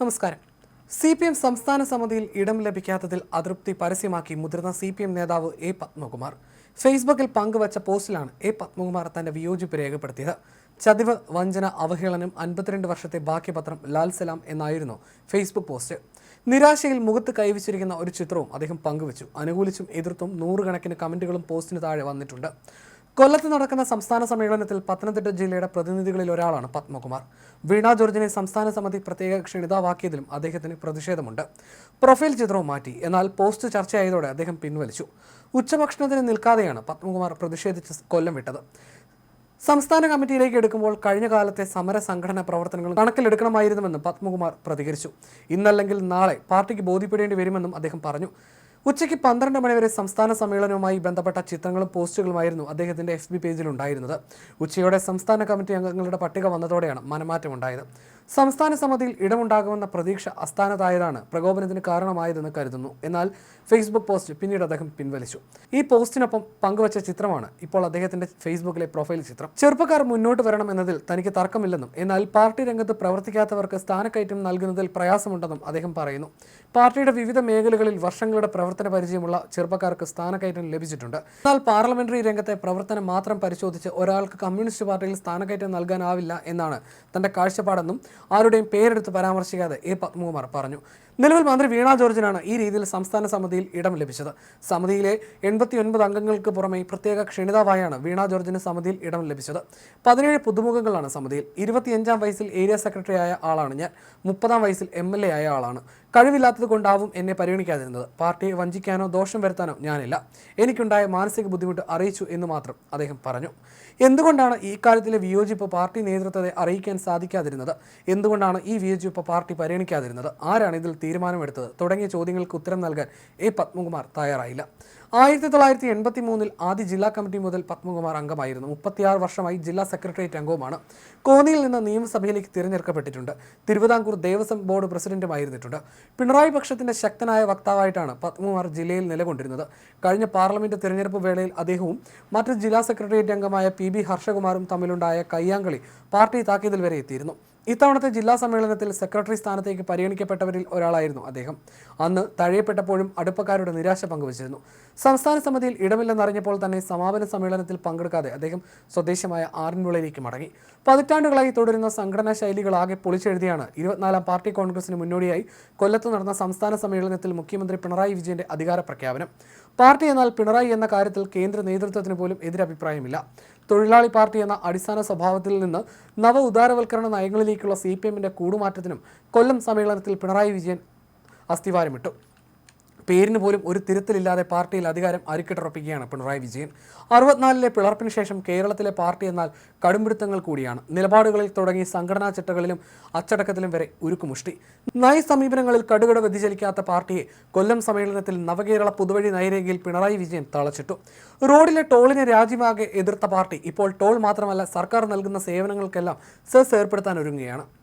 നമസ്കാരം. C P M സംസ്ഥാന സമിതിയിൽ ഇടം ലഭിക്കാത്തതിൽ അതൃപ്തി പരസ്യമാക്കി മുതിർന്ന സി പി എം നേതാവ് എ പത്മകുമാർ. ഫേസ്ബുക്കിൽ പങ്കുവച്ച പോസ്റ്റിലാണ് എ പത്മകുമാർ തന്റെ വിയോജിപ്പ് രേഖപ്പെടുത്തിയത്. ചതിവ് വഞ്ചന അവഹേളനം അൻപത്തിരണ്ട് വർഷത്തെ ബാക്കിപത്രം ലാൽ സലാം എന്നായിരുന്നു ഫേസ്ബുക്ക് പോസ്റ്റ്. നിരാശയിൽ മുഖത്ത് കൈവച്ചിരിക്കുന്ന ഒരു ചിത്രവും അദ്ദേഹം പങ്കുവച്ചു. അനുകൂലിച്ചും എതിർത്തും നൂറുകണക്കിന് കമന്റുകളും പോസ്റ്റിന് താഴെ വന്നിട്ടുണ്ട്. കൊല്ലത്ത് നടക്കുന്ന സംസ്ഥാന സമ്മേളനത്തിൽ പത്തനംതിട്ട ജില്ലയുടെ പ്രതിനിധികളിൽ ഒരാളാണ് പത്മകുമാർ. വീണ ജോർജിനെ സംസ്ഥാന സമിതി പ്രത്യേക ക്ഷണിതാവാക്കിയതിലും അദ്ദേഹത്തിന് പ്രതിഷേധമുണ്ട്. പ്രൊഫൈൽ ചിത്രവും മാറ്റി എന്നാൽ പോസ്റ്റ് ചർച്ചയായതോടെ അദ്ദേഹം പിൻവലിച്ചു. ഉച്ചഭക്ഷണത്തിന് നിൽക്കാതെയാണ് പത്മകുമാർ പ്രതിഷേധിച്ച് കൊല്ലം വിട്ടത്. സംസ്ഥാന കമ്മിറ്റിയിലേക്ക് എടുക്കുമ്പോൾ കഴിഞ്ഞ കാലത്തെ സമര സംഘടനാ പ്രവർത്തനങ്ങൾ കണക്കിലെടുക്കണമായിരുന്നുവെന്നും പത്മകുമാർ പ്രതികരിച്ചു. ഇന്നല്ലെങ്കിൽ നാളെ പാർട്ടിക്ക് ബോധ്യപ്പെടേണ്ടി വരുമെന്നും അദ്ദേഹം പറഞ്ഞു. ഉച്ചയ്ക്ക് പന്ത്രണ്ട് മണിവരെ സംസ്ഥാന സമ്മേളനവുമായി ബന്ധപ്പെട്ട ചിത്രങ്ങളും പോസ്റ്റുകളുമായിരുന്നു അദ്ദേഹത്തിന്റെ എഫ് ബി പേജിൽ ഉണ്ടായിരുന്നത്. ഉച്ചയോടെ സംസ്ഥാന കമ്മിറ്റി അംഗങ്ങളുടെ പട്ടിക വന്നതോടെയാണ് മനമാറ്റം മനമാറ്റമുണ്ടായത്. സംസ്ഥാന സമിതിയിൽ ഇടമുണ്ടാകുമെന്ന പ്രതീക്ഷ അസ്ഥാനത്തായതാണ് പ്രകോപനത്തിന് കാരണമായതെന്ന് കരുതുന്നു. എന്നാൽ ഫേസ്ബുക്ക് പോസ്റ്റ് പിന്നീട് അദ്ദേഹം പിൻവലിച്ചു. ഈ പോസ്റ്റിനൊപ്പം പങ്കുവച്ച ചിത്രമാണ് ഇപ്പോൾ അദ്ദേഹത്തിന്റെ ഫേസ്ബുക്കിലെ പ്രൊഫൈൽ ചിത്രം. ചെറുപ്പക്കാർ മുന്നോട്ട് വരണം എന്നതിൽ തനിക്ക് തർക്കമില്ലെന്നും എന്നാൽ പാർട്ടി രംഗത്ത് പ്രവർത്തിക്കാത്തവർക്ക് സ്ഥാനക്കയറ്റം നൽകുന്നതിൽ പ്രയാസമുണ്ടെന്നും അദ്ദേഹം പറയുന്നു. പാർട്ടിയുടെ വിവിധ മേഖലകളിൽ വർഷങ്ങളുടെ പ്രവർത്തന പരിചയമുള്ള ചെറുപ്പക്കാർക്ക് സ്ഥാനക്കയറ്റം ലഭിച്ചിട്ടുണ്ട്. എന്നാൽ പാർലമെന്ററി രംഗത്തെ പ്രവർത്തനം മാത്രം പരിശോധിച്ച് ഒരാൾക്ക് കമ്മ്യൂണിസ്റ്റ് പാർട്ടിയിൽ സ്ഥാനക്കയറ്റം നൽകാനാവില്ല എന്നാണ് തന്റെ കാഴ്ചപ്പാടെന്നും ആരുടെയും പേരെടുത്ത് പരാമർശിക്കാതെ എ പത്മകുമാർ പറഞ്ഞു. നിലവിൽ മന്ത്രി വീണ ജോർജിനാണ് ഈ രീതിയിൽ സംസ്ഥാന സമിതിയിൽ ഇടം ലഭിച്ചത്. സമിതിയിലെ എൺപത്തി ഒൻപത് അംഗങ്ങൾക്ക് പുറമെ പ്രത്യേക ക്ഷണിതാവായാണ് വീണ ജോർജിന് സമിതിയിൽ ഇടം ലഭിച്ചത്. പതിനേഴ് പുതുമുഖങ്ങളാണ് സമിതിയിൽ. ഇരുപത്തിയഞ്ചാം വയസ്സിൽ ഏരിയ സെക്രട്ടറി ആയ ആളാണ് ഞാൻ. മുപ്പതാം വയസ്സിൽ എം എൽ എ ആയ ആളാണ്. കഴിവില്ലാത്തത് കൊണ്ടാവും എന്നെ പരിഗണിക്കാതിരുന്നത്. പാർട്ടിയെ വഞ്ചിക്കാനോ ദോഷം വരുത്താനോ ഞാനില്ല. എനിക്കുണ്ടായ മാനസിക ബുദ്ധിമുട്ട് അറിയിച്ചു എന്ന് മാത്രം അദ്ദേഹം പറഞ്ഞു. എന്തുകൊണ്ടാണ് ഈ കാര്യത്തിലെ വിയോജിപ്പ് പാർട്ടി നേതൃത്വത്തെ അറിയിക്കാൻ സാധിക്കാതിരുന്നത്? എന്തുകൊണ്ടാണ് ഈ വിയോജിപ്പ് പാർട്ടി പരിഗണിക്കാതിരുന്നത്? ആരാണ് ഇതിൽ തീരുമാനമെടുത്തത്? തുടങ്ങിയ ചോദ്യങ്ങൾക്ക് ഉത്തരം നൽകാൻ എ പത്മകുമാർ തയ്യാറായില്ല. ആയിരത്തി തൊള്ളായിരത്തി എൺപത്തി മൂന്നിൽ ആദ്യ ജില്ലാ കമ്മിറ്റി മുതൽ പത്മകുമാർ അംഗമായിരുന്നു. മുപ്പത്തിയാറ് വർഷമായി ജില്ലാ സെക്രട്ടേറിയറ്റ് അംഗവുമാണ്. കോന്നിയിൽ നിന്ന് നിയമസഭയിലേക്ക് തിരഞ്ഞെടുക്കപ്പെട്ടിട്ടുണ്ട്. തിരുവിതാംകൂർ ദേവസ്വം ബോർഡ് പ്രസിഡന്റുമായിരുന്നിട്ടുണ്ട്. പിണറായി പക്ഷത്തിന്റെ ശക്തനായ വക്താവായിട്ടാണ് പത്മകുമാർ ജില്ലയിൽ നിലകൊണ്ടിരുന്നത്. കഴിഞ്ഞ പാർലമെന്റ് തിരഞ്ഞെടുപ്പ് വേളയിൽ അദ്ദേഹവും മറ്റ് ജില്ലാ സെക്രട്ടേറിയറ്റ് അംഗമായ പി ബി ഹർഷകുമാറും തമ്മിലുണ്ടായ കയ്യാങ്കളി പാർട്ടി താക്കീതിൽ വരെ എത്തിയിരുന്നു. ഇത്തവണത്തെ ജില്ലാ സമ്മേളനത്തിൽ സെക്രട്ടറി സ്ഥാനത്തേക്ക് പരിഗണിക്കപ്പെട്ടവരിൽ ഒരാളായിരുന്നു അദ്ദേഹം. അന്ന് തഴയപ്പെട്ടപ്പോഴും അടുപ്പക്കാരുടെ നിരാശ പങ്കുവച്ചിരുന്നു. സംസ്ഥാന സമിതിയിൽ ഇടമില്ലെന്നറിഞ്ഞപ്പോൾ തന്നെ സമാപന സമ്മേളനത്തിൽ പങ്കെടുക്കാതെ അദ്ദേഹം സ്വദേശമായ ആറന്മുളയിലേക്ക് മടങ്ങി. പതിറ്റാണ്ടുകളായി തുടരുന്ന സംഘടനാ ശൈലികളാകെ പൊളിച്ചെഴുതിയാണ് ഇരുപത്തിനാലാം പാർട്ടി കോൺഗ്രസിന് മുന്നോടിയായി കൊല്ലത്ത് നടന്ന സംസ്ഥാന സമ്മേളനത്തിൽ മുഖ്യമന്ത്രി പിണറായി വിജയന്റെ അധികാര പ്രഖ്യാപനം. പാർട്ടി എന്നാൽ പിണറായി എന്ന കാര്യത്തിൽ കേന്ദ്ര നേതൃത്വത്തിന് പോലും എതിരഭിപ്രായമില്ല. തൊഴിലാളി പാർട്ടി എന്ന അടിസ്ഥാന സ്വഭാവത്തിൽ നിന്ന് നവ ഉദാരവൽക്കരണ നയങ്ങളിലേക്കുള്ള സി പി എമ്മിന്റെ കൂടുമാറ്റത്തിനും കൊല്ലം സമ്മേളനത്തിൽ പിണറായി വിജയൻ അസ്ഥിവാരമിട്ടു. പേരിന് പോലും ഒരു തിരുത്തലില്ലാതെ പാർട്ടിയിൽ അധികാരം അരിക്കിട്ടുറപ്പിക്കുകയാണ് പിണറായി വിജയൻ. അറുപത്തിനാലിലെ പിളർപ്പിന് ശേഷം കേരളത്തിലെ പാർട്ടി എന്നാൽ കടുംപിടുത്തങ്ങൾ കൂടിയാണ്. നിലപാടുകളിൽ തുടങ്ങി സംഘടനാ ചിട്ടകളിലും അച്ചടക്കത്തിലും വരെ ഉരുക്കുമുഷ്ടി. നയ സമീപനങ്ങളിൽ കടുകട വ്യതിചലിക്കാത്ത പാർട്ടിയെ കൊല്ലം സമ്മേളനത്തിൽ നവകേരള പുതുവഴി നയരേഖയിൽ പിണറായി വിജയൻ തളച്ചിട്ടു. റോഡിലെ ടോളിനെ രാജ്യമാകെ എതിർത്ത പാർട്ടി ഇപ്പോൾ ടോൾ മാത്രമല്ല സർക്കാർ നൽകുന്ന സേവനങ്ങൾക്കെല്ലാം സെസ് ഏർപ്പെടുത്താൻ ഒരുങ്ങുകയാണ്.